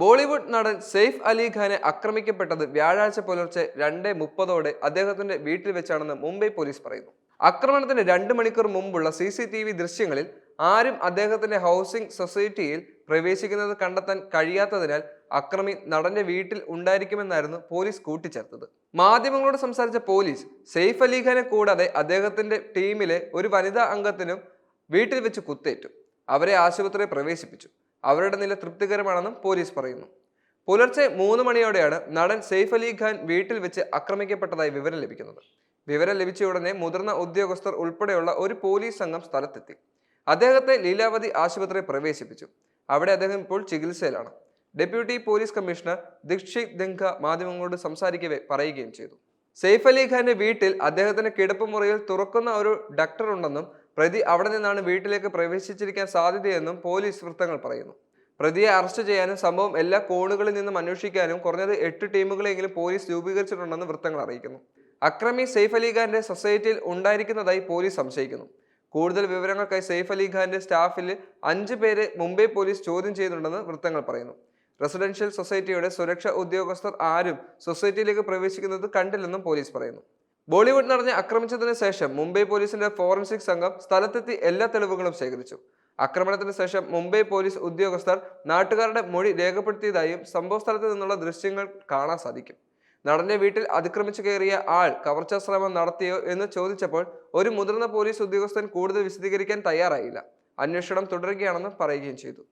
ബോളിവുഡ് നടൻ സെയ്ഫ് അലി ഖാനെ ആക്രമിക്കപ്പെട്ടത് വ്യാഴാഴ്ച പുലർച്ചെ രണ്ട് മുപ്പതോടെ അദ്ദേഹത്തിന്റെ വീട്ടിൽ വെച്ചാണെന്ന് മുംബൈ പോലീസ് പറയുന്നു. ആക്രമണത്തിന് രണ്ട് മണിക്കൂർ മുമ്പുള്ള സി സി ടി വി ദൃശ്യങ്ങളിൽ ആരും അദ്ദേഹത്തിന്റെ ഹൗസിംഗ് സൊസൈറ്റിയിൽ പ്രവേശിക്കുന്നത് കണ്ടെത്താൻ കഴിയാത്തതിനാൽ അക്രമി നടന്റെ വീട്ടിൽ ഉണ്ടായിരിക്കുമെന്നായിരുന്നു പോലീസ് കൂട്ടിച്ചേർത്തത്. മാധ്യമങ്ങളോട് സംസാരിച്ച പോലീസ് സെയ്ഫ് അലി ഖാനെ കൂടാതെ അദ്ദേഹത്തിന്റെ ടീമിലെ ഒരു വനിതാ അംഗത്തിനും വീട്ടിൽ വെച്ച് കുത്തേറ്റു. അവരെ ആശുപത്രിയിൽ പ്രവേശിപ്പിച്ചു. അവരുടെ നില തൃപ്തികരമാണെന്നും പോലീസ് പറയുന്നു. പുലർച്ചെ മൂന്ന് മണിയോടെയാണ് നടൻ സെയ്ഫ് അലി ഖാൻ വീട്ടിൽ വെച്ച് ആക്രമിക്കപ്പെട്ടതായി വിവരം ലഭിക്കുന്നത്. വിവരം ലഭിച്ച ഉടനെ മുതിർന്ന ഉദ്യോഗസ്ഥർ ഉൾപ്പെടെയുള്ള ഒരു പോലീസ് സംഘം സ്ഥലത്തെത്തി. അദ്ദേഹത്തെ ലീലാവതി ആശുപത്രിയിൽ പ്രവേശിപ്പിച്ചു. അവിടെ അദ്ദേഹം ഇപ്പോൾ ചികിത്സയിലാണ്. ഡെപ്യൂട്ടി പോലീസ് കമ്മീഷണർ ദീക്ഷിത് ദിങ്ക മാധ്യമങ്ങളോട് സംസാരിക്കവേ പറയുകയും ചെയ്തു. സെയ്ഫ് അലി ഖാന്റെ വീട്ടിൽ അദ്ദേഹത്തിന്റെ കിടപ്പ് മുറിയിൽ തുറക്കുന്ന ഒരു ഡക്ടർ ഉണ്ടെന്നും പ്രതി അവിടെ നിന്നാണ് വീട്ടിലേക്ക് പ്രവേശിച്ചിരിക്കാൻ സാധ്യതയെന്നും പോലീസ് വൃത്തങ്ങൾ പറയുന്നു. പ്രതിയെ അറസ്റ്റ് ചെയ്യാനും സംഭവം എല്ലാ കോണുകളിൽ നിന്നും അന്വേഷിക്കാനും കുറഞ്ഞത് എട്ട് ടീമുകളെങ്കിലും പോലീസ് രൂപീകരിച്ചിട്ടുണ്ടെന്ന് വൃത്തങ്ങൾ അറിയിക്കുന്നു. അക്രമി സെയ്ഫ് അലി ഖാന്റെ സൊസൈറ്റിയിൽ ഉണ്ടായിരിക്കുന്നതായി പോലീസ് സംശയിക്കുന്നു. കൂടുതൽ വിവരങ്ങൾക്കായി സെയ്ഫ് അലി ഖാന്റെ സ്റ്റാഫിൽ അഞ്ച് പേരെ മുംബൈ പോലീസ് ചോദ്യം ചെയ്യുന്നുണ്ടെന്ന് വൃത്തങ്ങൾ പറയുന്നു. റെസിഡൻഷ്യൽ സൊസൈറ്റിയുടെ സുരക്ഷാ ഉദ്യോഗസ്ഥർ ആരും സൊസൈറ്റിയിലേക്ക് പ്രവേശിക്കുന്നത് കണ്ടില്ലെന്നും പോലീസ് പറയുന്നു. ബോളിവുഡ് നടന്ന് ആക്രമിച്ചതിന് ശേഷം മുംബൈ പോലീസിന്റെ ഫോറൻസിക് സംഘം സ്ഥലത്തെത്തി എല്ലാ തെളിവുകളും ശേഖരിച്ചു. ആക്രമണത്തിന് ശേഷം മുംബൈ പോലീസ് ഉദ്യോഗസ്ഥർ നാട്ടുകാരുടെ മൊഴി രേഖപ്പെടുത്തിയതായും സംഭവ സ്ഥലത്ത് നിന്നുള്ള ദൃശ്യങ്ങൾ കാണാൻ സാധിക്കും. നടന്റെ വീട്ടിൽ അതിക്രമിച്ചു കയറിയ ആൾ കവർച്ചാ ശ്രമം നടത്തിയോ എന്ന് ചോദിച്ചപ്പോൾ ഒരു മുതിർന്ന പോലീസ് ഉദ്യോഗസ്ഥൻ കൂടുതൽ വിശദീകരിക്കാൻ തയ്യാറായില്ല. അന്വേഷണം തുടരുകയാണെന്ന് പറയുകയും ചെയ്തു.